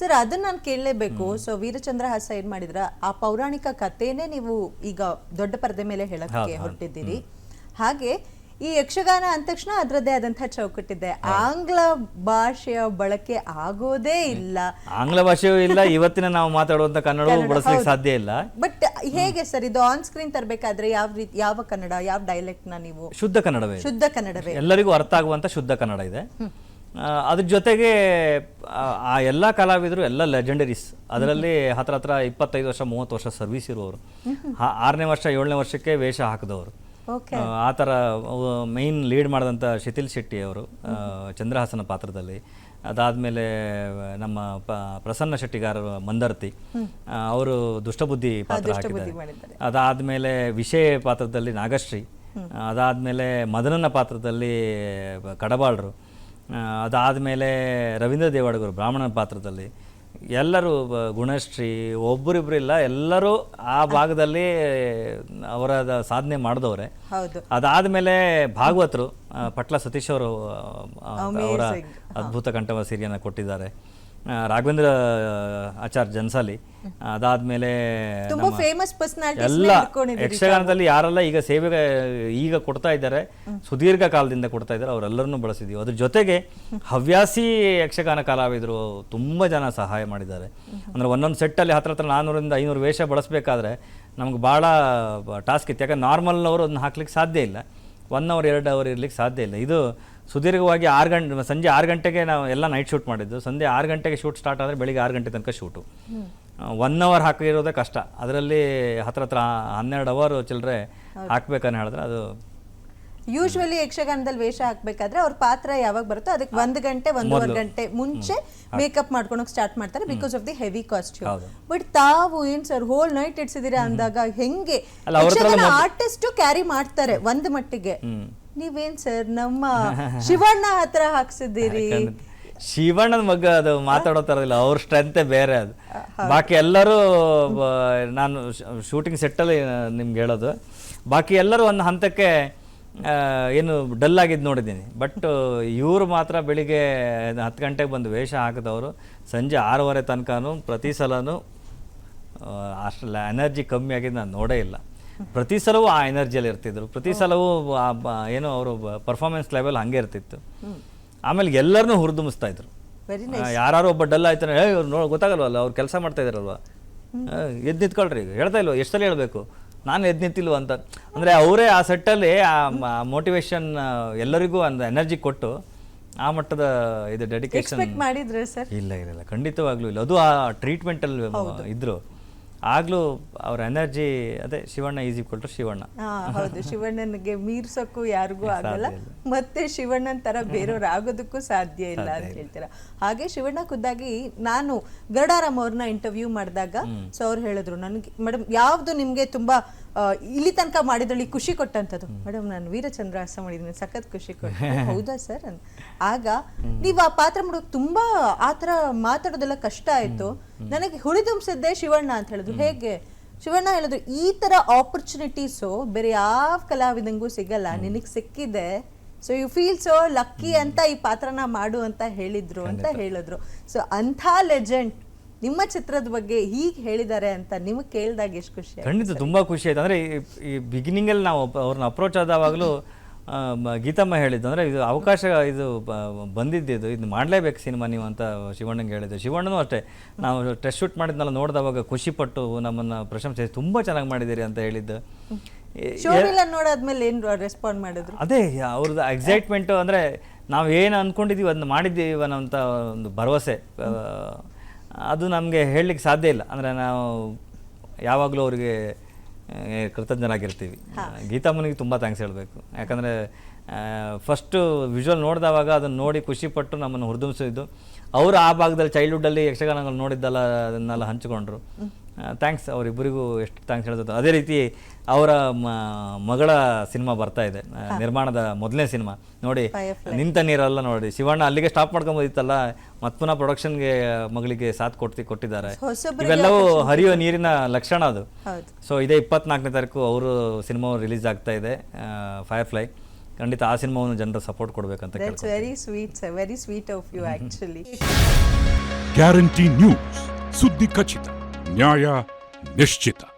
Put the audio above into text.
Sir ಅದನ್ನ ನಾನು ಕೇಳಲೇಬೇಕು. So ವೀರಚಂದ್ರ ಹಾಸ ಏನ್ ಮಾಡಿದ್ರ ಆ ಪೌರಾಣಿಕ ಕಥೆನೇ ನೀವು ಈಗ ದೊಡ್ಡ ಪರದೆ ಮೇಲೆ ಹೇಳಕ್ಕೆ ಹೊರಟಿದ್ದೀರಿ. ಹಾಗೆ ಈ ಯಕ್ಷಗಾನ ಅಂದ ತಕ್ಷಣ ಅದರದ್ದೇ ಆದಂತಹ ಚೌಕಟ್ಟಿದೆ. ಆಂಗ್ಲ ಭಾಷೆಯ ಬಳಕೆ ಆಗೋದೇ ಇಲ್ಲ. ಆಂಗ್ಲ ಭಾಷೆಯೂ ಇಲ್ಲ ಇವತ್ತಿನ ನಾವು ಮಾತಾಡುವಂತ ಕನ್ನಡವೂ ಬಳಸಲಿಕ್ಕೆ ಸಾಧ್ಯ ಇಲ್ಲ. ಬಟ್ ಹೇಗೆ ಸರ್ ಇದು ಆನ್ ಸ್ಕ್ರೀನ್ ತರಬೇಕಾದ್ರೆ ಯಾವ ರೀತಿ ಯಾವ ಕನ್ನಡ ಯಾವ ಡೈಲೆಕ್ಟ್ನ ನೀವು? ಶುದ್ಧ ಕನ್ನಡವೇ? ಶುದ್ಧ ಕನ್ನಡವೇ? ಎಲ್ಲರಿಗೂ ಅರ್ಥ ಆಗುವಂತ ಶುದ್ಧ ಕನ್ನಡ ಇದೆ. ಅದ್ರ ಜೊತೆಗೆ ಆ, ಎಲ್ಲ ಕಲಾವಿದರು ಎಲ್ಲ ಲೆಜೆಂಡರೀಸ್ ಅದರಲ್ಲಿ ಹತ್ರ ಹತ್ರ ಇಪ್ಪತ್ತೈದು ವರ್ಷ ಮೂವತ್ತು ವರ್ಷ ಸರ್ವಿಸ್ ಇರುವವರು. ಆರನೇ ವರ್ಷ ಏಳನೇ ವರ್ಷಕ್ಕೆ ವೇಷ ಹಾಕಿದವರು. ಆ, ಥರ ಮೈನ್ ಲೀಡ್ ಮಾಡಿದಂಥ ಶಿಥಿಲ್ ಶೆಟ್ಟಿ ಅವರು ಚಂದ್ರಹಾಸನ ಪಾತ್ರದಲ್ಲಿ. ಅದಾದಮೇಲೆ ನಮ್ಮ ಪ ಪ್ರಸನ್ನ ಶೆಟ್ಟಿಗಾರರು ಮಂದರ್ತಿ. ಅವರು ದುಷ್ಟಬುದ್ಧಿ ಪಾತ್ರ ಹಾಕಿದ್ದಾರೆ. ಅದಾದಮೇಲೆ ವಿಷಯ ಪಾತ್ರದಲ್ಲಿ ನಾಗಶ್ರೀ. ಅದಾದಮೇಲೆ ಮದನನ ಪಾತ್ರದಲ್ಲಿ ಕಡಬಾಳರು. ಅದಾದಮೇಲೆ ರವೀಂದ್ರ ದೇವಾಡಗರು ಬ್ರಾಹ್ಮಣ ಪಾತ್ರದಲ್ಲಿ ಎಲ್ಲರೂ ಗುಣಶ್ರೀ ಒಬ್ಬರಿಬ್ಬರು ಇಲ್ಲ ಎಲ್ಲರೂ ಆ ಭಾಗದಲ್ಲಿ ಅವರ ಸಾಧನೆ ಮಾಡಿದವ್ರೆ. ಹೌದು. ಅದಾದಮೇಲೆ ಭಾಗವತರು ಪಟ್ಲ ಸತೀಶ್ ಅವರು ಅವರ ಅದ್ಭುತ ಕಂಠವ ಸಿರಿಯನ್ನು ಕೊಟ್ಟಿದ್ದಾರೆ. ರಾಘವೇಂದ್ರ ಆಚಾರ್ ಜನ್ಸಾಲಿ. ಅದಾದ್ಮೇಲೆ ತುಂಬಾ ಫೇಮಸ್ ಎಲ್ಲ ಯಕ್ಷಗಾನದಲ್ಲಿ ಯಾರೆಲ್ಲ ಈಗ ಸೇವೆಗೆ ಈಗ ಕೊಡ್ತಾ ಇದ್ದಾರೆ ಸುದೀರ್ಘ ಕಾಲದಿಂದ ಕೊಡ್ತಾ ಇದ್ದಾರೆ ಅವರೆಲ್ಲರನ್ನೂ ಬಳಸಿದೀವಿ ಅದ್ರ ಜೊತೆಗೆ ಹವ್ಯಾಸಿ ಯಕ್ಷಗಾನ ಕಲಾವಿದರು ತುಂಬ ಜನ ಸಹಾಯ ಮಾಡಿದ್ದಾರೆ. ಅಂದ್ರೆ ಒಂದೊಂದು ಸೆಟ್ಟಲ್ಲಿ ಹತ್ರ ಹತ್ರ ನಾನ್ನೂರಿಂದ ಐನೂರು ವೇಷ ಬಳಸಬೇಕಾದ್ರೆ ನಮ್ಗೆ ಭಾಳ ಟಾಸ್ಕ್ ಇತ್ತು. ಯಾಕಂದ್ರೆ ನಾರ್ಮಲ್ನವರು ಅದನ್ನ ಹಾಕ್ಲಿಕ್ಕೆ ಸಾಧ್ಯ ಇಲ್ಲ. ಒನ್ ಅವರ್ ಎರಡು ಅವರ್ ಇರ್ಲಿಕ್ಕೆ ಸಾಧ್ಯ ಇಲ್ಲ. ಇದು ಸುದೀರ್ಘವಾಗಿ ಆರು ಗಂಟೆ ಸಂಜೆ ಆರು ಗಂಟೆಗೆ ನಾವು ಎಲ್ಲ ನೈಟ್ ಶೂಟ್ ಮಾಡಿದ್ದು. ಸಂಜೆ ಆರು ಗಂಟೆಗೆ ಶೂಟ್ ಸ್ಟಾರ್ಟ್ ಆದರೆ ಬೆಳಿಗ್ಗೆ ಆರು ಗಂಟೆ ತನಕ ಶೂಟು ಒನ್ ಅವರ್ ಹಾಕಿರೋದೇ ಕಷ್ಟ. ಅದರಲ್ಲಿ ಹತ್ರ ಹತ್ರ ಹನ್ನೆರಡು ಅವರ್ ಚಿಲ್ಲರೆ ಹಾಕ್ಬೇಕನ್ನ ಹೇಳಿದ್ರೆ ಅದು ಯೂಶ್ವಲಿ ಯಕ್ಷಗಾನದಲ್ಲಿ ವೇಷ ಹಾಕ್ಬೇಕಾದ್ರೆ ಅವ್ರ ಪಾತ್ರ ಯಾವಾಗ ಬರುತ್ತೋ ಅದಕ್ಕೆ ಒಂದು ಗಂಟೆ ಒಂದೂವರೆ ಗಂಟೆ ಮುಂಚೆ ಮೇಕಪ್ ಮಾಡ್ಕೊಳಕ್ ಸ್ಟಾರ್ಟ್ ಮಾಡ್ತಾರೆ because of the heavy costume. But ತಾವು ಏನ್ ಸರ್ ಹೋಲ್ ನೈಟ್ ಇಡ್ಸಿದೀರಾ ಅಂದಾಗ ಹೆಂಗೆ? ಆರ್ಟಿಸ್ಟ್ ಕ್ಯಾರಿ ಮಾಡ್ತಾರೆ ಒಂದ್ ಮಟ್ಟಿಗೆ. ನೀವೇನ್ ಸರ್ ನಮ್ಮ ಶಿವಣ್ಣ ಹತ್ರ ಹಾಕ್ಸಿದ್ದೀರಿ? ಶಿವಣ್ಣನ ಮಗ ಅದು ಮಾತಾಡೋ ಥರದಿಲ್ಲ ಅವ್ರ ಸ್ಟ್ರೆಂತೆ ಬೇರೆ ಅದು. ಬಾಕಿ ಎಲ್ಲರೂ ನಾನು ಶೂಟಿಂಗ್ ಸೆಟ್ಟಲ್ಲಿ ನಿಮ್ಗೆ ಹೇಳೋದು. ಬಾಕಿ ಎಲ್ಲರೂ ಒಂದು ಹಂತಕ್ಕೆ ಏನು ಡಲ್ ಆಗಿದ್ದು ನೋಡಿದ್ದೀನಿ. ಬಟ್ ಇವರು ಮಾತ್ರ ಬೆಳಿಗ್ಗೆ ಹತ್ತು ಗಂಟೆಗೆ ಬಂದು ವೇಷ ಹಾಕಿದವರು. ಸಂಜೆ ಆರೂವರೆ ತನಕನೂ ಪ್ರತಿ ಸಲನೂ ಅಷ್ಟೆಲ್ಲ ಎನರ್ಜಿ ಕಮ್ಮಿ ಆಗಿದ್ದು ನಾನು ನೋಡೇ ಇಲ್ಲ. ಪ್ರತಿ ಸಲವೂ ಆ ಎನರ್ಜಿಯಲ್ಲಿ ಇರ್ತಿದ್ರು. ಪ್ರತಿ ಸಲವೂ ಏನೋ ಅವರು ಪರ್ಫಾರ್ಮೆನ್ಸ್ ಲೆವೆಲ್ ಹಂಗೆ ಇರ್ತಿತ್ತು. ಆಮೇಲೆ ಎಲ್ಲರನ್ನೂ ಹುರಿದುಂಬಿಸ್ತಾ ಇದ್ರು. ಯಾರು ಒಬ್ಬ ಡಲ್ ಆಯ್ತಾನೆ ಏ ಇವ್ರು ನೋ ಗೊತ್ತಾಗಲ್ವಲ್ಲ ಅವ್ರು ಕೆಲಸ ಮಾಡ್ತಾ ಇದಾರಲ್ವ? ಎದ್ದು ನಿಂತ್ಕೊಳ್ರಿ ಹೇಳ್ತಾ ಇಲ್ವ ಎಷ್ಟು ಸಲ ಹೇಳಬೇಕು? ನಾನು ಎದ್ದು ನಿಂತಿಲ್ವ ಅಂತ. ಅಂದರೆ ಅವರೇ ಆ ಸೆಟ್ಟಲ್ಲಿ ಆ ಮೋಟಿವೇಶನ್ ಎಲ್ಲರಿಗೂ ಒಂದು ಎನರ್ಜಿ ಕೊಟ್ಟು ಆ ಮಟ್ಟದ ಇದು ಡೆಡಿಕೇಶನ್ ಮಾಡಿದ್ರೆ ಸರ್? ಇಲ್ಲ ಇಲ್ಲ ಇಲ್ಲ. ಖಂಡಿತವಾಗ್ಲೂ ಇಲ್ಲ. ಅದು ಆ ಟ್ರೀಟ್ಮೆಂಟಲ್ಲಿ ಇದ್ರು. ಆಗ್ಲೂ ಅವ್ರ ಎನರ್ಜಿ ಅದೇ Shivanna is equal to Shivanna. ಹಾ ಹೌದು. ಶಿವಣ್ಣನಿಗೆ ಮೀರ್ಸಕ್ಕೂ ಯಾರಿಗೂ ಆಗಲ್ಲ. ಮತ್ತೆ ಶಿವಣ್ಣನ ತರ ಬೇರೆಯವ್ರು ಆಗೋದಕ್ಕೂ ಸಾಧ್ಯ ಇಲ್ಲ ಅಂತ ಹೇಳ್ತೀರಾ? ಹಾಗೆ ಶಿವಣ್ಣ ಖುದ್ದಾಗಿ ನಾನು ಗರುಡಾರಾಮ್ ಅವ್ರನ್ನ ಇಂಟರ್ವ್ಯೂ ಮಾಡಿದಾಗ ಸೊ ಅವ್ರು ಹೇಳಿದ್ರು ನನಗೆ ಮೇಡಮ್ ಯಾವ್ದು ನಿಮ್ಗೆ ತುಂಬಾ ಇಲ್ಲಿ ತನಕ ಮಾಡಿದ್ರಲ್ಲಿ ಖುಷಿ ಕೊಟ್ಟಂಥದ್ದು. ಮೇಡಮ್ ನಾನು ವೀರಚಂದ್ರಹಾಸ ಮಾಡಿದ್ದೀನಿ. ಸಖತ್ ಖುಷಿ ಕೊಟ್ಟು. ಹೌದಾ ಸರ್? ಆಗ ನೀವು ಆ ಪಾತ್ರ ಮಾಡೋಕೆ ತುಂಬಾ ಆತರ ಮಾತಾಡೋದೆಲ್ಲ ಕಷ್ಟ ಆಯಿತು. ನನಗೆ ಹುರಿದುಂಬಿಸಿದ್ದೆ ಶಿವಣ್ಣ ಅಂತ ಹೇಳಿದ್ರು. ಹೇಗೆ? ಶಿವಣ್ಣ ಹೇಳಿದ್ರು ಈ ತರ ಆಪರ್ಚುನಿಟೀಸು ಬೇರೆ ಯಾವ ಕಲಾವಿದಂಗೂ ಸಿಗಲ್ಲ. ನಿನಗೆ ಸಿಕ್ಕಿದೆ. So you feel so lucky ಅಂತ ಈ ಪಾತ್ರನ ಮಾಡು ಅಂತ ಹೇಳಿದ್ರು ಅಂತ ಹೇಳಿದ್ರು. ಸೊ ಅಂಥ ಲೆಜೆಂಡ್ ನಿಮ್ಮ ಚಿತ್ರದ ಬಗ್ಗೆ ಹೀಗೆ ಹೇಳಿದ್ದಾರೆ ಅಂತ ನಿಮಗೆ ಕೇಳಿದಾಗ ಎಷ್ಟು ಖುಷಿ ಖಂಡಿತ ತುಂಬ ಖುಷಿ ಆಯ್ತು. ಅಂದರೆ ಈ ಬಿಗಿನಿಂಗಲ್ಲಿ ನಾವು ಅವ್ರನ್ನ ಅಪ್ರೋಚ್ ಆದಾವಾಗಲೂ ಗೀತಮ್ಮ ಹೇಳಿದ್ದು. ಅಂದರೆ ಇದು ಅವಕಾಶ ಇದು ಬ- ಬಂದಿದ್ದಿದ್ದು. ಇದು ಮಾಡಲೇಬೇಕು ಸಿನಿಮಾ ನೀವು ಅಂತ ಶಿವಣ್ಣಂಗೆ ಹೇಳಿದ್ದು. ಶಿವಣ್ಣನೂ ಅಷ್ಟೇ. ನಾವು ಟೆಸ್ಟ್ ಶೂಟ್ ಮಾಡಿದ್ನೆಲ್ಲ ನೋಡಿದವಾಗ ಖುಷಿಪಟ್ಟು ನಮ್ಮನ್ನು ಪ್ರಶಂಸೆ ತುಂಬ ಚೆನ್ನಾಗಿ ಮಾಡಿದ್ದೀರಿ ಅಂತ ಹೇಳಿದ್ದು. ನೋಡಾದ್ಮೇಲೆ ಏನು ರೆಸ್ಪಾಂಡ್ ಮಾಡಿದ್ರು? ಅದೇ ಅವ್ರದ್ದು ಎಕ್ಸೈಟ್ಮೆಂಟು ಅಂದರೆ ನಾವು ಏನು ಅಂದ್ಕೊಂಡಿದ್ದೀವಿ ಅದನ್ನ ಮಾಡಿದ್ದೀವಿ ಅನ್ನೋಂಥ ಒಂದು ಭರವಸೆ. ಅದು ನಮಗೆ ಹೇಳಲಿಕ್ಕೆ ಸಾಧ್ಯ ಇಲ್ಲ. ಅಂದರೆ ನಾವು ಯಾವಾಗಲೂ ಅವರಿಗೆ ಕೃತಜ್ಞರಾಗಿರ್ತೀವಿ. ಗೀತಾಮ್ಮನಿಗೆ ತುಂಬ ಥ್ಯಾಂಕ್ಸ್ ಹೇಳಬೇಕು. ಯಾಕಂದರೆ ಫಸ್ಟು ವಿಜುವಲ್ ನೋಡಿದವಾಗ ಅದನ್ನು ನೋಡಿ ಖುಷಿಪಟ್ಟು ನಮ್ಮನ್ನು ಹುರಿದುಂಬಿಸಿದ್ದು ಅವರು ಆ ಭಾಗದಲ್ಲಿ ಚೈಲ್ಡ್ಹುಡ್ಡಲ್ಲಿ ಯಕ್ಷಗಾನಗಳು ನೋಡಿದ್ದಲ್ಲ ಅದನ್ನೆಲ್ಲ ಹಂಚಿಕೊಂಡ್ರು. ಥ್ಯಾಂಕ್ಸ್ ಅವರಿಬ್ಬರಿಗೂ ಎಷ್ಟು ಥ್ಯಾಂಕ್ಸ್ ಹೇಳ್ತದೆ ಅದೇ ರೀತಿ ಅವರ ಮ- ಮಗಳ ಸಿನಿಮಾ ಬರ್ತಾ ಇದೆ. ನಿರ್ಮಾಣದ ಮೊದಲನೇ ಸಿನಿಮಾ. ನೋಡಿ ನಿಂತ ನೀರಲ್ಲ ನೋಡಿ. ಶಿವಣ್ಣ ಅಲ್ಲಿಗೆ ಸ್ಟಾಪ್ ಮಾಡ್ಕೊಂಬೋದಿತ್ತಲ್ಲ ಮತ್ಪುನ ಪ್ರೊಡಕ್ಷನ್ಗೆ ಮಗಳಿಗೆ ಸಾಥ್ ಕೊಡ್ತಿ ಕೊಟ್ಟಿದ್ದಾರೆ. ಇವೆಲ್ಲವೂ ಹರಿಯೋ ನೀರಿನ ಲಕ್ಷಣ ಅದು. ಹೌದು. ಸೊ ಇದೇ ಇಪ್ಪತ್ನಾಲ್ಕನೇ ತಾರೀಕು ಅವರು ಸಿನಿಮಾ ರಿಲೀಸ್ ಆಗ್ತಾ ಇದೆ. ಫೈರ್ ಫ್ಲೈ ಖಂಡಿತ ಆ ಸಿನಿಮಾವನ್ನು ಜನರು ಸಪೋರ್ಟ್ ಕೊಡಬೇಕಂತ very sweet very sweet of you actually guarantee news ಸುದ್ದಿ ಖಚಿತ. Няя Нещита.